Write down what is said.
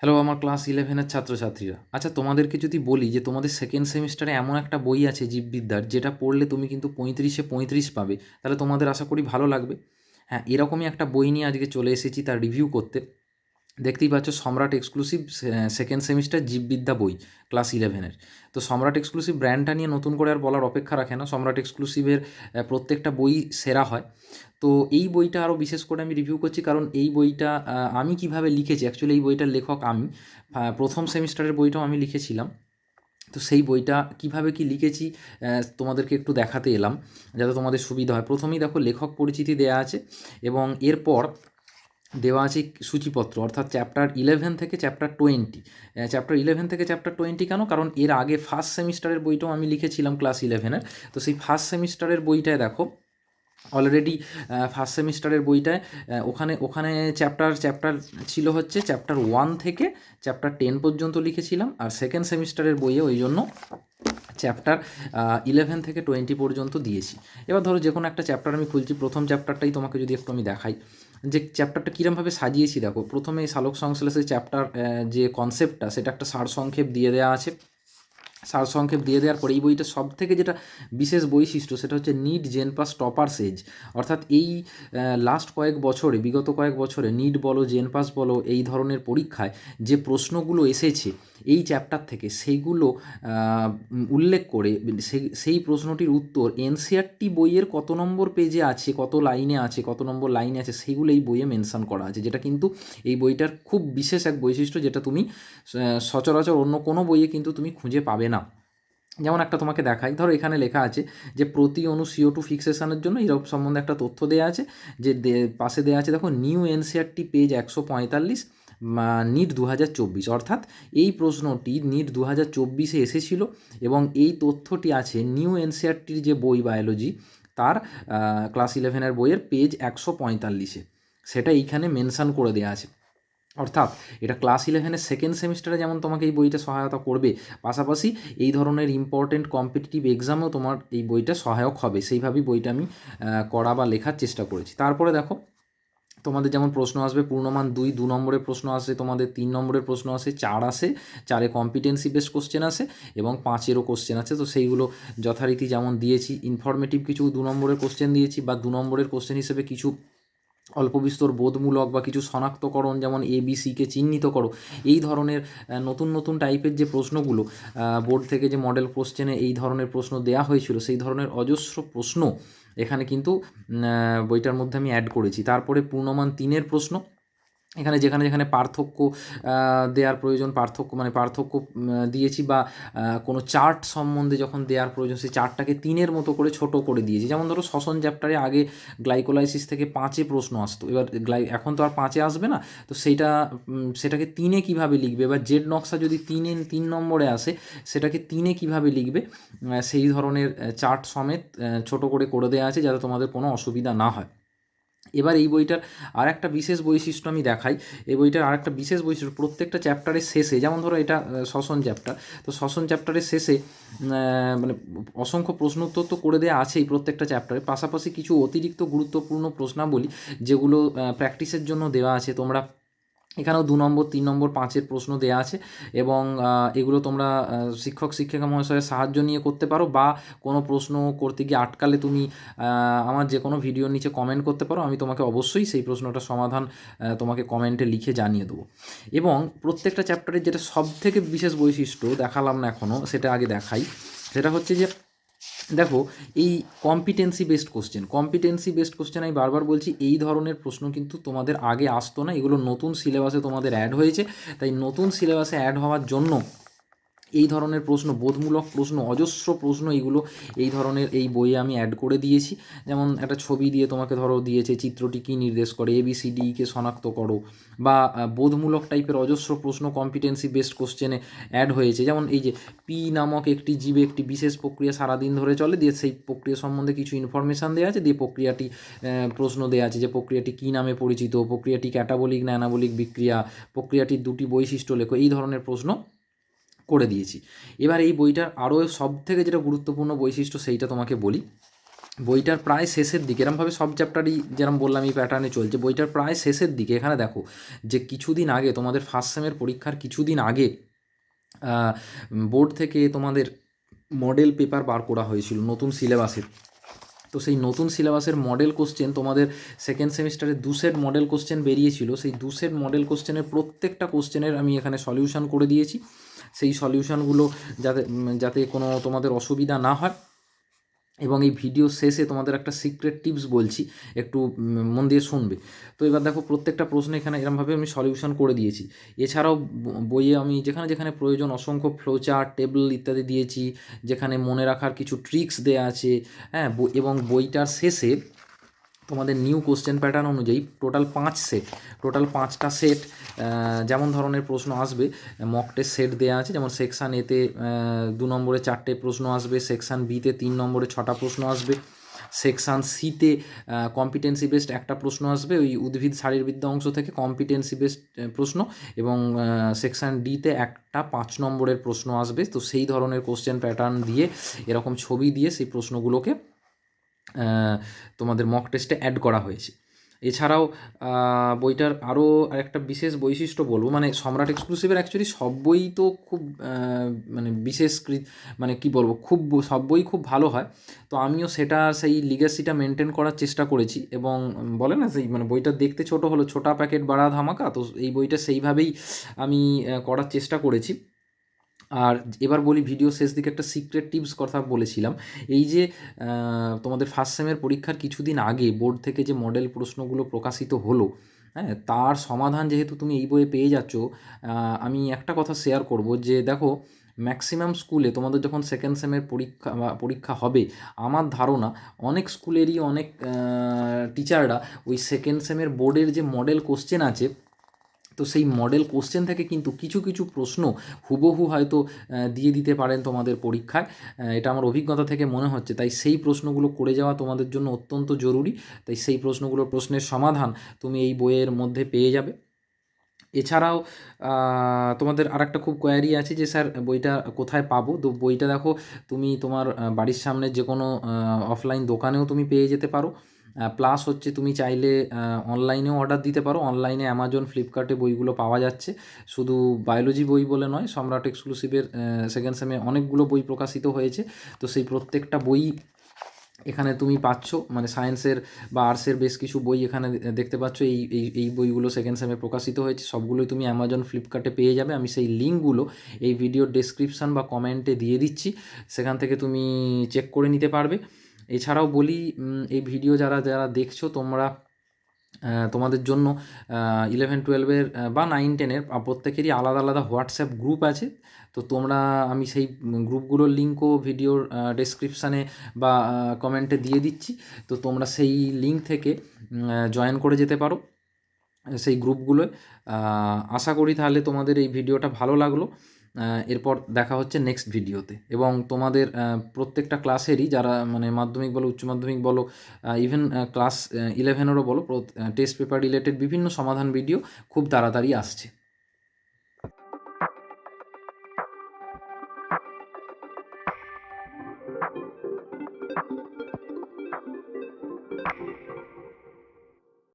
Hello আমার class ইলেভেনের ছাত্রছাত্রীরা। আচ্ছা তোমাদেরকে যদি বলি যে তোমাদের সেকেন্ড সেমিস্টারে এমন একটা বই আছে জীববিদ্যার, যেটা পড়লে তুমি কিন্তু পঁয়ত্রিশে পঁয়ত্রিশ পাবে। তাহলে তোমাদের আশা করি ভালো লাগবে। হ্যাঁ এরকমই একটা বই নিয়ে আজকে চলে এসেছি তার রিভিউ করতে। দেখতেই পাচ্ছ সম্রাট এক্সক্লুসিভ সেকেন্ড সেমিস্টার জীববিদ্যা বই ক্লাস ইলেভেনের তো সম্রাট এক্সক্লুসিভ ব্র্যান্ডটা নিয়ে নতুন করে আর বলার অপেক্ষা রাখে না। সম্রাট এক্সক্লুসিভের প্রত্যেকটা বই সেরা হয়। তো এই বইটা আরও বিশেষ করে আমি রিভিউ করছি, কারণ এই বইটা আমি কীভাবে লিখেছি অ্যাকচুয়ালি এই বইটার লেখক আমি। প্রথম সেমিস্টারের বইটাও আমি লিখেছিলাম। তো সেই বইটা কীভাবে কি লিখেছি তোমাদেরকে একটু দেখাতে এলাম, যাতে তোমাদের সুবিধা হয়। প্রথমেই দেখো, লেখক পরিচিতি দেয়া আছে এবং এরপর দেওয়া আছে সূচিপত্র, অর্থাৎ চ্যাপ্টার ইলেভেন থেকে চ্যাপ্টার টোয়েন্টি চ্যাপ্টার ইলেভেন থেকে চ্যাপ্টার টোয়েন্টি কেন? কারণ এর আগে ফার্স্ট সেমিস্টারের বইটাও আমি লিখেছিলাম ক্লাস ইলেভেনের তো সেই ফার্স্ট সেমিস্টারের বইটায় দেখো অলরেডি ফার্স্ট সেমিস্টারের বইটায় ওখানে ওখানে চ্যাপ্টার চ্যাপ্টার ছিল হচ্ছে চ্যাপ্টার ওয়ান থেকে চ্যাপ্টার টেন পর্যন্ত লিখেছিলাম আর সেকেন্ড সেমিস্টারের বইয়ে ওই জন্য চ্যাপ্টার ইলেভেন থেকে টোয়েন্টি পর্যন্ত দিয়েছি। এবার ধরো যে কোনো একটা চ্যাপ্টার আমি খুলছি, প্রথম চ্যাপ্টারটাই তোমাকে যদি একটু আমি দেখাই। যে চ্যাপ্টারটা কীরমভাবে সাজিয়েছি দেখো, প্রথমে সালোক সংশ্লেষের চ্যাপ্টার যে কনসেপ্টটা সেটা একটা সারসংক্ষেপ দিয়ে দেওয়া আছে। সারসংক্ষেপ দিয়ে দেওয়ার পরে এই বইটা সব থেকে যেটা বিশেষ বৈশিষ্ট্য, সেটা হচ্ছে নিট জেন পাস টপার সেজ অর্থাৎ এই লাস্ট কয়েক বছরে, বিগত কয়েক বছরে নিট বলো জেন পাস বলো, এই ধরনের পরীক্ষায় যে প্রশ্নগুলো এসেছে, এই চ্যাপ্টার থেকে সেইগুলো উল্লেখ করে সেই সেই প্রশ্নটির উত্তর এনসিআরটি বইয়ের কত নম্বর পেজে আছে, কত লাইনে আছে, কত নম্বর লাইনে আছে সেইগুলো এই বইয়ে মেনশান করা আছে, যেটা কিন্তু এই বইটার খুব বিশেষ এক বৈশিষ্ট্য, যেটা তুমি সচরাচর অন্য কোনো বইয়ে কিন্তু তুমি খুঁজে পাবে না। যেমন একটা তোমাকে দেখাই, ধরো এখানে লেখা আছে যে প্রতি অণু সিও টু ফিক্সেশনের জন্য এরকম সম্বন্ধে একটা তথ্য দেওয়া আছে, যে পাশে দেওয়া আছে দেখো নিউ এনসিআরটি পেজ একশো পঁয়তাল্লিশ নিট দু হাজার চব্বিশ। অর্থাৎ এই প্রশ্নটি নিট দু হাজার চব্বিশে এসেছিল এবং এই তথ্যটি আছে নিউ এনসিআরটির যে বই বায়োলজি তার ক্লাস ইলেভেনের বইয়ের পেজ একশো পঁয়তাল্লিশে। সেটা এইখানে মেনশন করে দেওয়া আছে। অর্থাৎ এটা ক্লাস ইলেভেনের সেকেন্ড সেমিস্টারে যেমন তোমাকে এই বইটা সহায়তা করবে, পাশাপাশি এই ধরনের ইম্পর্টেন্ট কম্পিটিটিভ এক্সামেও তোমার এই বইটা সহায়ক হবে। সেইভাবেই বইটা আমি করা বা লেখার চেষ্টা করেছি। তারপরে দেখো, তোমাদের যেমন প্রশ্ন আসবে, পূর্ণমান দুই, দু নম্বরের প্রশ্ন আসে, তোমাদের তিন নম্বরের প্রশ্ন আসে, চার আসে, চারে কম্পিটেন্সি বেস কোশ্চেন আসে এবং পাঁচেরও কোশ্চেন আছে। তো সেইগুলো যথারীতি যেমন দিয়েছি ইনফরমেটিভ কিছু দু নম্বরের কোশ্চেন দিয়েছি বা দু নম্বরের কোশ্চেন হিসেবে কিছু অল্প বিস্তর বোধমূলক বা কিছু শনাক্তকরণ, যেমন এ বি সিকে চিহ্নিত করো। এই ধরনের নতুন নতুন টাইপের যে প্রশ্নগুলো বোর্ড থেকে যে মডেল কোশ্চেনে এই ধরনের প্রশ্ন দেয়া হয়েছিল, সেই ধরনের অজস্র প্রশ্ন এখানে কিন্তু বইটার মধ্যে আমি অ্যাড করেছি। তারপরে পূর্ণমান তিনের প্রশ্ন এখানে যেখানে যেখানে পার্থক্য দেওয়ার প্রয়োজন, পার্থক্য মানে পার্থক্য দিয়েছি বা কোনো চার্ট সম্বন্ধে যখন দেওয়ার প্রয়োজন, সেই চার্টটাকে তিনের মতো করে ছোট করে দিয়েছি। যেমন ধরো শ্বসন চ্যাপ্টারে আগে গ্লাইকোলাইসিস থেকে পাঁচে প্রশ্ন আসতো। এবার গ্লাই, এখন তো আর পাঁচে আসবে না। তো সেইটা সেটাকে তিনে কীভাবে লিখবে? বা জেড নকশা যদি তিনে, তিন নম্বরে আসে, সেটাকে তিনে কীভাবে লিখবে? সেই ধরনের চার্ট সমেত ছোট করে করে দেওয়া আছে যাতে তোমাদের কোনো অসুবিধা না হয়। এবার এই বইটার আর একটা বিশেষ বৈশিষ্ট্য আমি দেখাই। এই বইটার আর একটা বিশেষ বৈশিষ্ট্য প্রত্যেকটা চ্যাপ্টারের শেষে, যেমন ধরো এটা শ্বসন চ্যাপ্টার, তো শ্বসন চ্যাপ্টারের শেষে মানে অসংখ্য প্রশ্ন উত্তর তো করে দেওয়া আছেই প্রত্যেকটা চ্যাপ্টারে। পাশাপাশি কিছু অতিরিক্ত গুরুত্বপূর্ণ প্রশ্নাবলী যেগুলো প্র্যাকটিসের জন্য দেওয়া আছে, তোমরা এখানেও দু নম্বর, তিন নম্বর, পাঁচের প্রশ্ন দেওয়া আছে এবং এগুলো তোমরা শিক্ষক, শিক্ষিকা মহাশয়ের সাহায্য নিয়ে করতে পারো বা কোনো প্রশ্ন করতে গিয়ে আটকালে তুমি আমার যে কোনো ভিডিওর নিচে কমেন্ট করতে পারো, আমি তোমাকে অবশ্যই সেই প্রশ্নটার সমাধান তোমাকে কমেন্টে লিখে জানিয়ে দেবো। এবং প্রত্যেকটা চ্যাপ্টারের যেটা সব থেকে বিশেষ বৈশিষ্ট্য দেখালাম না এখনও সেটা আগে দেখাই। সেটা হচ্ছে যে দেখো, এই competency based question competency based question আমি বারবার বলছি, এই ধরনের প্রশ্ন কিন্তু তোমাদের আগে আসতো না, এগুলো নতুন সিলেবাসে তোমাদের অ্যাড হয়েছে, তাই নতুন সিলেবাসে অ্যাড হওয়ার জন্য এই ধরনের প্রশ্ন, বোধমূলক প্রশ্ন, অজস্র প্রশ্ন এইগুলো এই ধরনের এই বইয়ে আমি অ্যাড করে দিয়েছি। যেমন একটা ছবি দিয়ে তোমাকে ধরো দিয়েছে, চিত্রটি কী নির্দেশ করে এ বি সি ডি কে শনাক্ত করো বা বোধমূলক টাইপের অজস্র প্রশ্ন কম্পিটেন্সি বেসড কোশ্চেনে অ্যাড হয়েছে। যেমন এই যে পি নামক একটি জীবে একটি বিশেষ প্রক্রিয়া সারাদিন ধরে চলে, দিয়ে সেই প্রক্রিয়া সম্বন্ধে কিছু ইনফরমেশান দেওয়া আছে, দিয়ে প্রক্রিয়াটি প্রশ্ন দেওয়া আছে যে প্রক্রিয়াটি কী নামে পরিচিত, প্রক্রিয়াটি ক্যাটাবলিক না অ্যানাবলিক বিক্রিয়া, প্রক্রিয়াটির দুটি বৈশিষ্ট্য লেখো, এই ধরনের প্রশ্ন করে দিয়েছি। এবার এই বইটার আরও সব থেকে যেটা গুরুত্বপূর্ণ বৈশিষ্ট্য সেইটা তোমাকে বলি। বইটার প্রায় শেষের দিকে, এরমভাবে সব চ্যাপ্টারই যেরকম বললাম এই প্যাটার্নে চলছে, বইটার প্রায় শেষের দিকে, এখানে দেখো যে কিছুদিন আগে, তোমাদের ফার্স্ট সেমের পরীক্ষার কিছুদিন আগে বোর্ড থেকে তোমাদের মডেল পেপার বার করা হয়েছিল নতুন সিলেবাসের তো সেই নতুন সিলেবাসের মডেল কোশ্চেন তোমাদের সেকেন্ড সেমিস্টারে দু সেট মডেল কোশ্চেন বেরিয়েছিল। সেই দু সেট মডেল কোশ্চেনের প্রত্যেকটা কোশ্চেনের আমি এখানে সলিউশন করে দিয়েছি। সেই সলিউশনগুলো যাতে যাতে কোনো তোমাদের অসুবিধা না হয়। এবং এই ভিডিও শেষে তোমাদের একটা সিক্রেট টিপস বলছি, একটু মন দিয়ে শুনবে। তো এবার দেখো প্রত্যেকটা প্রশ্ন এখানে এরমভাবে আমি সলিউশন করে দিয়েছি। এছাড়াও বইয়ে আমি যেখানে যেখানে প্রয়োজন অসংখ্য ফ্লোচার্ট টেবিল ইত্যাদি দিয়েছি, যেখানে মনে রাখার কিছু ট্রিক্স দেয়া আছে হ্যাঁ এবং বইটার শেষে তোমাদের নিউ কোশ্চেন প্যাটার্ন অনুযায়ী টোটাল পাঁচ সেট টোটাল পাঁচটা সেট যেমন ধরনের প্রশ্ন আসবে মক টেস্ট সেট দেওয়া আছে, যেমন সেকশান এতে দু নম্বরে চারটে প্রশ্ন আসবে সেকশান বিতে তিন নম্বরে ছটা প্রশ্ন আসবে সেকশান সিতে কম্পিটেন্সি বেসড একটা প্রশ্ন আসবে, ওই উদ্ভিদ শারীরবিদ্যা অংশ থেকে কম্পিটেন্সি বেসড প্রশ্ন এবং সেকশান ডিতে একটা পাঁচ নম্বরের প্রশ্ন আসবে, তো সেই ধরনের কোশ্চেন প্যাটার্ন দিয়ে, এরকম ছবি দিয়ে সেই প্রশ্নগুলোকে তোমাদের মক টেস্টে অ্যাড করা হয়েছে। এছাড়াও বইটার আরও আরেকটা বিশেষ বৈশিষ্ট্য বলব মানে সম্রাট এক্সক্লুসিভের অ্যাকচুয়ালি সব বই তো খুব মানে বিশেষ মানে কি বলব, খুব, সব বই খুব ভালো হয়। তো আমিও সেটা, সেই লিগাসিটা মেনটেন করার চেষ্টা করেছি এবং বলে না, সেই মানে বইটা দেখতে ছোট হলো, ছোটা প্যাকেট বাড়া ধামাকা, তো এই বইটা সেইভাবেই আমি করার চেষ্টা করেছি। আর এবার বলি ভিডিও শেষ দিকে একটা সিক্রেট টিপস কথা বলেছিলাম। এই যে তোমাদের ফার্স্ট সেমের পরীক্ষার কিছুদিন আগে বোর্ড থেকে যে মডেল প্রশ্নগুলো প্রকাশিত হলো হ্যাঁ তার সমাধান যেহেতু তুমি এই বইয়ে পেয়ে যাচ্ছ আমি একটা কথা শেয়ার করব যে দেখো ম্যাক্সিমাম স্কুলে তোমাদের যখন সেকেন্ড সেমের পরীক্ষা পরীক্ষা হবে, আমার ধারণা অনেক স্কুলেরই অনেক টিচাররা ওই সেকেন্ড সেমের বোর্ডের যে মডেল কোশ্চেন আছে তো সেই মডেল কোশ্চেন থেকে কিন্তু কিছু কিছু প্রশ্ন হুবহু হয়তো দিয়ে দিতে পারেন তোমাদের পরীক্ষায়। এটা আমার অভিজ্ঞতা থেকে মনে হচ্ছে। তাই সেই প্রশ্নগুলো করে যাওয়া তোমাদের জন্য অত্যন্ত জরুরি। তাই সেই প্রশ্নগুলোর প্রশ্নের সমাধান তুমি এই বইয়ের মধ্যে পেয়ে যাবে। এছাড়াও তোমাদের আর একটা খুব কোয়ারি আছে যে, স্যার, বইটা কোথায় পাবো? তো বইটা দেখো, তুমি তোমার বাড়ির সামনে যে কোনো অফলাইন দোকানেও তুমি পেয়ে যেতে পারো। প্লাস হচ্ছে তুমি চাইলে অনলাইনেও অর্ডার দিতে পারো। অনলাইনে অ্যামাজন ফ্লিপকার্টে বইগুলো পাওয়া যাচ্ছে। শুধু বায়োলজি বই বলে নয়, সম্রাট এক্সক্লুসিভের সেকেন্ড সেমে অনেকগুলো বই প্রকাশিত হয়েছে। তো সেই প্রত্যেকটা বই এখানে তুমি পাচ্ছ। মানে সায়েন্সের বা আর্টসের বেশ কিছু বই এখানে দেখতে পাচ্ছ। এই এই এই বইগুলো সেকেন্ড সেমে প্রকাশিত হয়েছে। সবগুলোই তুমি অ্যামাজন ফ্লিপকার্টে পেয়ে যাবে। আমি সেই লিঙ্কগুলো এই ভিডিওর ডেসক্রিপশান বা কমেন্টে দিয়ে দিচ্ছি। সেখান থেকে তুমি চেক করে নিতে পারবে। এছাড়াও বলি এই ভিডিও যারা যারা দেখছ, তোমরা তোমাদের জন্য ইলেভেন টুয়েলভের বা নাইন টেনের প্রত্যেকেরই আলাদা আলাদা হোয়াটসঅ্যাপ গ্রুপ আছে। তো তোমরা, আমি সেই গ্রুপগুলোর লিঙ্কও ভিডিওর ডেসক্রিপশানে বা কমেন্টে দিয়ে দিচ্ছি। তো তোমরা সেই লিঙ্ক থেকে জয়েন করে যেতে পারো, সেই গ্রুপগুলোয় আশা করি তাহলে তোমাদের এই ভিডিওটা ভালো লাগল। এরপর দেখা হচ্ছে নেক্সট ভিডিওতে এবং তোমাদের প্রত্যেকটা ক্লাসেরই যারা মানে মাধ্যমিক বলো, উচ্চ মাধ্যমিক বলো ইভেন ক্লাস ইলেভেনেরও বলো টেস্ট পেপার রিলেটেড বিভিন্ন সমাধান ভিডিও খুব তাড়াতাড়ি আসছে।